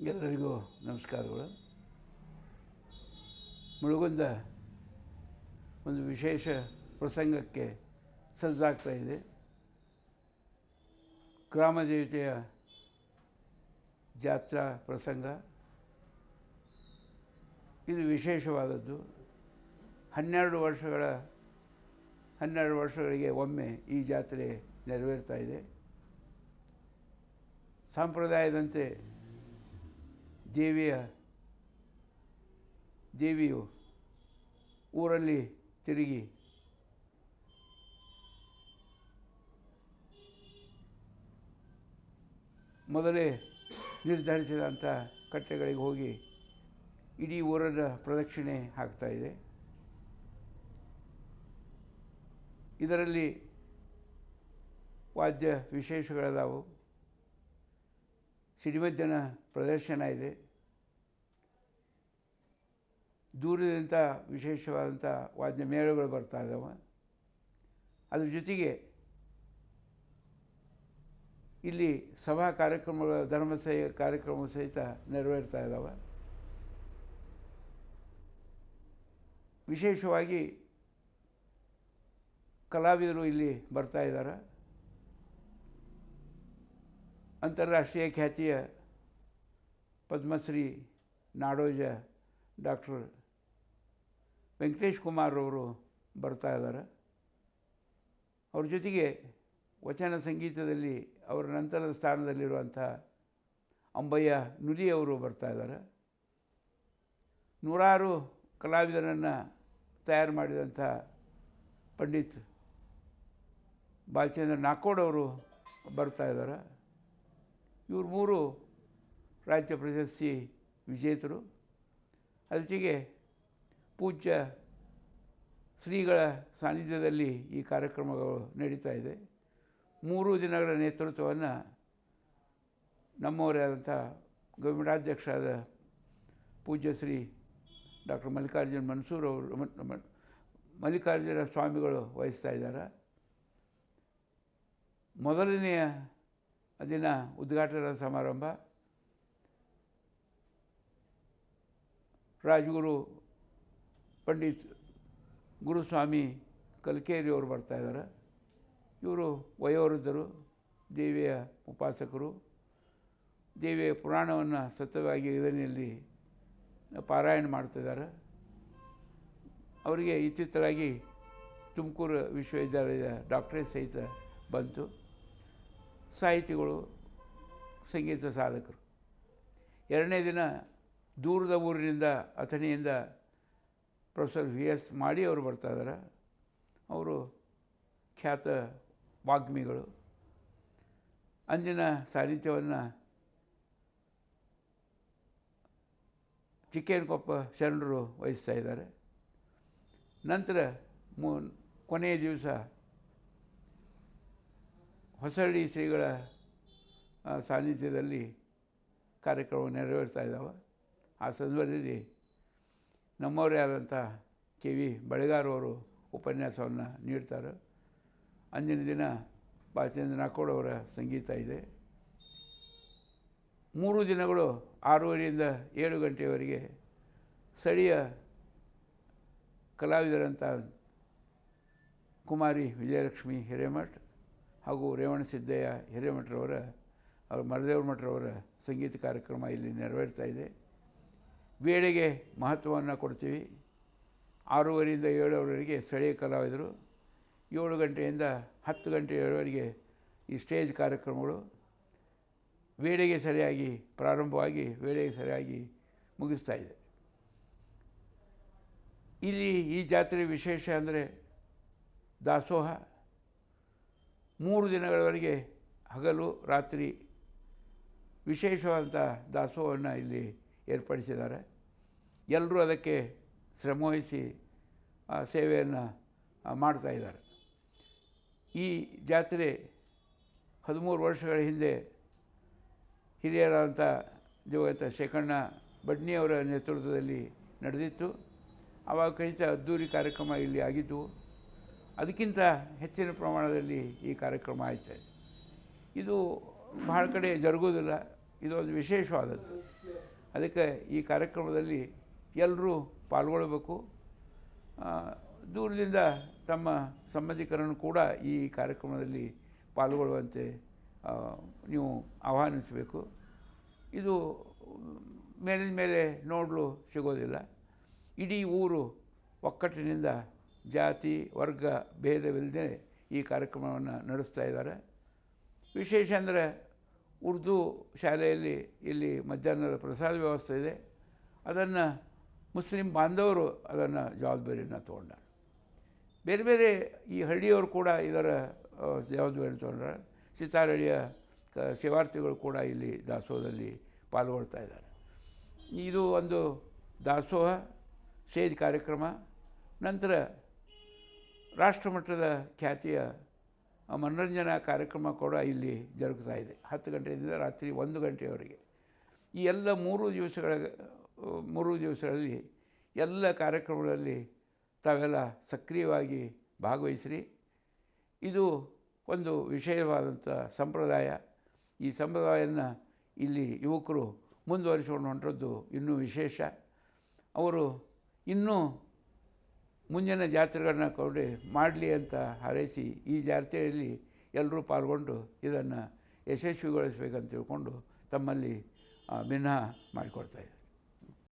ಎಲ್ಲರಿಗೂ ನಮಸ್ಕಾರಗಳು. ಮುಳುಗುಂದ ಒಂದು ವಿಶೇಷ ಪ್ರಸಂಗಕ್ಕೆ ಸಜ್ಜಾಗ್ತಾ ಇದೆ. ಗ್ರಾಮ ದೇವತೆಯ ಜಾತ್ರಾ ಪ್ರಸಂಗ. ಇದು ವಿಶೇಷವಾದದ್ದು. ಹನ್ನೆರಡು ವರ್ಷಗಳ, ಹನ್ನೆರಡು ವರ್ಷಗಳಿಗೆ ಒಮ್ಮೆ ಈ ಜಾತ್ರೆ ನೆರವೇರ್ತಾ ಇದೆ. ಸಂಪ್ರದಾಯದಂತೆ ದೇವಿಯ ದೇವಿಯು ಊರಲ್ಲಿ ತಿರುಗಿ ಮೊದಲೇ ನಿರ್ಧರಿಸಿದಂಥ ಕಟ್ಟೆಗಳಿಗೆ ಹೋಗಿ ಇಡೀ ಊರನ್ನ ಪ್ರದಕ್ಷಿಣೆ ಇದೆ. ಇದರಲ್ಲಿ ವಾದ್ಯ ವಿಶೇಷಗಳದಾವು. ಸಿಡಿಮದ್ದನ ಪ್ರದರ್ಶನ ಇದೆ. ದೂರದಿಂದ ವಿಶೇಷವಾದಂಥ ವಾದ್ಯ ಮೇಳಗಳು ಬರ್ತಾ ಇದ್ದಾವೆ ಅದ್ರ ಜೊತೆಗೆ ಇಲ್ಲಿ ಸಭಾ ಕಾರ್ಯಕ್ರಮಗಳ ಧರ್ಮಸಹ ಕಾರ್ಯಕ್ರಮ ಸಹಿತ ನೆರವೇರ್ತಾ ಇದ್ದಾವೆ ವಿಶೇಷವಾಗಿ ಕಲಾವಿದರು ಇಲ್ಲಿ ಬರ್ತಾ ಇದ್ದಾರೆ ಅಂತಾರಾಷ್ಟ್ರೀಯ ಖ್ಯಾತಿಯ ಪದ್ಮಶ್ರೀ ನಾಡೋಜ ಡಾಕ್ಟರ್ ವೆಂಕಟೇಶ್ ಕುಮಾರ್ ಅವರು ಬರ್ತಾ ಇದ್ದಾರೆ. ಅವ್ರ ಜೊತೆಗೆ ವಚನ ಸಂಗೀತದಲ್ಲಿ ಅವರ ನಂತರದ ಸ್ಥಾನದಲ್ಲಿರುವಂಥ ಅಂಬಯ್ಯ ನುಲಿಯವರು ಬರ್ತಾ ಇದ್ದಾರೆ. ನೂರಾರು ಕಲಾವಿದರನ್ನು ತಯಾರು ಮಾಡಿದಂಥ ಪಂಡಿತ್ ಬಾಲಚಂದ್ರ ನಾಕೋಡವರು ಬರ್ತಾ ಇದ್ದಾರೆ. ಇವರು ಮೂರು ರಾಜ್ಯ ಪ್ರಶಸ್ತಿ ವಿಜೇತರು. ಅದಕ್ಕೆ ಪೂಜ್ಯ ಶ್ರೀಗಳ ಸಾನ್ನಿಧ್ಯದಲ್ಲಿ ಈ ಕಾರ್ಯಕ್ರಮಗಳು ನಡೀತಾ ಇದೆ. ಮೂರು ದಿನಗಳ ನೇತೃತ್ವವನ್ನು ನಮ್ಮವರೇ ಆದಂಥ ಗವಿಮಠಾಧ್ಯಕ್ಷರಾದ ಪೂಜ್ಯ ಶ್ರೀ ಡಾಕ್ಟರ್ ಮಲ್ಲಿಕಾರ್ಜುನ್ ಮನ್ಸೂರ್ ಅವರು ಮಲ್ಲಿಕಾರ್ಜುನ ಸ್ವಾಮಿಗಳು ವಹಿಸ್ತಾ ಇದ್ದಾರೆ. ಮೊದಲನೆಯ ದಿನ ಉದ್ಘಾಟನಾ ಸಮಾರಂಭ. ರಾಜಗುರು ಪಂಡಿತ್ ಗುರುಸ್ವಾಮಿ ಕಲ್ಕೇರಿ ಅವರು ಬರ್ತಾ ಇದ್ದಾರೆ. ಇವರು ವಯೋವೃದ್ಧರು, ದೇವಿಯ ಉಪಾಸಕರು. ದೇವಿಯ ಪುರಾಣವನ್ನು ಸತ್ಯವಾಗಿ ಇದರಲ್ಲಿ ಪಾರಾಯಣ ಮಾಡ್ತಿದ್ದಾರೆ ಅವರಿಗೆ ಇತ್ತಿತ್ತರಾಗಿ ತುಮಕೂರು ವಿಶ್ವವಿದ್ಯಾಲಯದ ಡಾಕ್ಟರೇಟ್ ಸಹಿತ ಬಂತು. ಸಾಹಿತಿಗಳು, ಸಂಗೀತ ಸಾಧಕರು. ಎರಡನೇ ದಿನ ದೂರದ ಊರಿನಿಂದ ಅಥಣಿಯಿಂದ ಪ್ರೊಫೆಸರ್ ವಿ ಎಸ್ ಮಾಡಿ ಅವರು ಬರ್ತಾ ಇದ್ದಾರೆ ಅವರು ಖ್ಯಾತ ವಾಗ್ಮಿಗಳು. ಅಂದಿನ ಸಾಹಿತ್ಯವನ್ನು ಚಿಕ್ಕೇನಕೊಪ್ಪ ಶರಣರು ವಹಿಸ್ತಾ ಇದ್ದಾರೆ. ನಂತರ ಮೂ, ಕೊನೆಯ ದಿವಸ ಹೊಸಳ್ಳಿ ಶ್ರೀಗಳ ಸಾನ್ನಿಧ್ಯದಲ್ಲಿ ಕಾರ್ಯಕ್ರಮ ನೆರವೇರ್ತಾ ಇದ್ದಾವೆ ಆ ಸಂದರ್ಭದಲ್ಲಿ ನಮ್ಮವರೇ ಆದಂಥ ಕೆ ವಿ ಬಳೆಗಾರವರು ಉಪನ್ಯಾಸವನ್ನು ನೀಡ್ತಾರೆ. ಅಂದಿನ ದಿನ ಬಾಲಚಂದ್ರ ನಾಕೋಡ್ ಅವರ ಸಂಗೀತ ಇದೆ. ಮೂರು ದಿನಗಳು ಆರೂವರೆಯಿಂದ ಏಳು ಗಂಟೆಯವರೆಗೆ ಸ್ಥಳೀಯ ಕಲಾವಿದರಂಥ ಕುಮಾರಿ ವಿಜಯಲಕ್ಷ್ಮಿ ಹಿರೇಮಠ್ ಹಾಗೂ ರೇವಣಸಿದ್ದಯ್ಯ ಹಿರೇಮಠರವರ ಅವ್ರ ಮರದೇವ್ರ ಮಠರವರ ಸಂಗೀತ ಕಾರ್ಯಕ್ರಮ ಇಲ್ಲಿ ನೆರವೇರ್ತಾ ಇದೆ. ವೇಳೆಗೆ ಮಹತ್ವವನ್ನು ಕೊಡ್ತೀವಿ. ಆರೂವರೆಯಿಂದ ಏಳುವರೆಗೆ ಸ್ಥಳೀಯ ಕಲಾವಿದರು, ಏಳು ಗಂಟೆಯಿಂದ ಹತ್ತು ಗಂಟೆಯವರೆಗೆ ಈ ಸ್ಟೇಜ್ ಕಾರ್ಯಕ್ರಮಗಳು. ವೇಳೆಗೆ ಸರಿಯಾಗಿ ಪ್ರಾರಂಭವಾಗಿ ವೇಳೆಗೆ ಸರಿಯಾಗಿ ಮುಗಿಸ್ತಾ ಇದೆ. ಇಲ್ಲಿ ಈ ಜಾತ್ರೆ ವಿಶೇಷ ಅಂದರೆ ದಾಸೋಹ. ಮೂರು ದಿನಗಳವರೆಗೆ ಹಗಲು, ರಾತ್ರಿ ವಿಶೇಷವಾದಂಥ ದಾಸೋಹವನ್ನು ಇಲ್ಲಿ ಏರ್ಪಡಿಸಿದ್ದಾರೆ. ಎಲ್ಲರೂ ಅದಕ್ಕೆ ಶ್ರಮವಹಿಸಿ ಸೇವೆಯನ್ನು ಮಾಡ್ತಾಯಿದ್ದಾರೆ ಈ ಜಾತ್ರೆ ಹದಿಮೂರು ವರ್ಷಗಳ ಹಿಂದೆ ಹಿರಿಯರಾದಂಥ ದಿವಂಗತ ಶೇಖಣ್ಣ ಬಡ್ನಿಯವರ ನೇತೃತ್ವದಲ್ಲಿ ನಡೆದಿತ್ತು. ಆವಾಗ ಖಂಡಿತ ಅದ್ದೂರಿ ಕಾರ್ಯಕ್ರಮ ಇಲ್ಲಿ ಆಗಿತ್ತು ಅದಕ್ಕಿಂತ ಹೆಚ್ಚಿನ ಪ್ರಮಾಣದಲ್ಲಿ ಈ ಕಾರ್ಯಕ್ರಮ ಆಯ್ತು ಇದು ಬಹಳ ಕಡೆ ಜರುಗೋದಿಲ್ಲ ಇದೊಂದು ವಿಶೇಷವಾದದ್ದು. ಅದಕ್ಕೆ ಈ ಕಾರ್ಯಕ್ರಮದಲ್ಲಿ ಎಲ್ಲರೂ ಪಾಲ್ಗೊಳ್ಳಬೇಕು ದೂರದಿಂದ ತಮ್ಮ ಸಂಬಂಧಿಕರನ್ನು ಕೂಡ ಈ ಕಾರ್ಯಕ್ರಮದಲ್ಲಿ ಪಾಲ್ಗೊಳ್ಳುವಂತೆ ನೀವು ಆಹ್ವಾನಿಸಬೇಕು. ಇದು ಮೇಲಿನ ಮೇಲೆ ನೋಡಲು ಸಿಗೋದಿಲ್ಲ. ಇಡೀ ಊರು ಒಕ್ಕಟ್ಟಿನಿಂದ ಜಾತಿ, ವರ್ಗ, ಭೇದವಿಲ್ಲದೆ ಈ ಕಾರ್ಯಕ್ರಮವನ್ನು ನಡೆಸ್ತಾ ಇದ್ದಾರೆ. ವಿಶೇಷ ಅಂದರೆ ಉರ್ದು ಶಾಲೆಯಲ್ಲಿ ಇಲ್ಲಿ ಮಧ್ಯಾಹ್ನದ ಪ್ರಸಾದ ವ್ಯವಸ್ಥೆ ಇದೆ. ಅದನ್ನು ಮುಸ್ಲಿಂ ಬಾಂಧವರು ಅದನ್ನು ಜವಾಬ್ದಾರಿಯನ್ನು ತೊಗೊಂಡಾರೆ. ಬೇರೆ ಬೇರೆ ಈ ಹಳ್ಳಿಯವರು ಕೂಡ ಇದರ ಜವಾಬ್ದಾರಿಯನ್ನು ತೊಗೊಂಡ್ರೆ. ಸಿತಾರಳ್ಳಿಯ ಕ, ಸೇವಾರ್ಥಿಗಳು ಕೂಡ ಇಲ್ಲಿ ದಾಸೋಹದಲ್ಲಿ ಪಾಲ್ಗೊಳ್ತಾ ಇದ್ದಾರೆ. ಇದು ಒಂದು ದಾಸೋಹ, ಸೇಜ್ ಕಾರ್ಯಕ್ರಮ. ನಂತರ ರಾಷ್ಟ್ರಮಟ್ಟದ ಖ್ಯಾತಿಯ ಮನೋರಂಜನಾ ಕಾರ್ಯಕ್ರಮ ಕೂಡ ಇಲ್ಲಿ ಜರುಗ್ತಾ ಇದೆ. ಹತ್ತು ಗಂಟೆಯಿಂದ ರಾತ್ರಿ ಒಂದು ಗಂಟೆಯವರೆಗೆ ಈ ಎಲ್ಲ ಮೂರು ದಿವಸಗಳ ಮೂರು ದಿವಸಗಳಲ್ಲಿ ಎಲ್ಲ ಕಾರ್ಯಕ್ರಮಗಳಲ್ಲಿ ತಾವೆಲ್ಲ ಸಕ್ರಿಯವಾಗಿ ಭಾಗವಹಿಸ್ರಿ. ಇದು ಒಂದು ವಿಶೇಷವಾದಂಥ ಸಂಪ್ರದಾಯ. ಈ ಸಂಪ್ರದಾಯವನ್ನು ಇಲ್ಲಿ ಯುವಕರು ಮುಂದುವರಿಸಿಕೊಂಡು ಹೊಂಟದ್ದು ಇನ್ನೂ ವಿಶೇಷ. ಅವರು ಇನ್ನೂ ಮುಂದಿನ ಜಾತ್ರೆಗಳನ್ನ ಕೊಡಿ ಮಾಡಲಿ ಅಂತ ಹಾರೈಸಿ ಈ ಜಾತ್ರೆಯಲ್ಲಿ ಎಲ್ಲರೂ ಪಾಲ್ಗೊಂಡು ಇದನ್ನು ಯಶಸ್ವಿಗೊಳಿಸಬೇಕಂತ ತಿಳ್ಕೊಂಡು ತಮ್ಮಲ್ಲಿ ಭಿನ್ನ ಮಾಡಿಕೊಡ್ತಾ ಇದ್ದಾರೆ.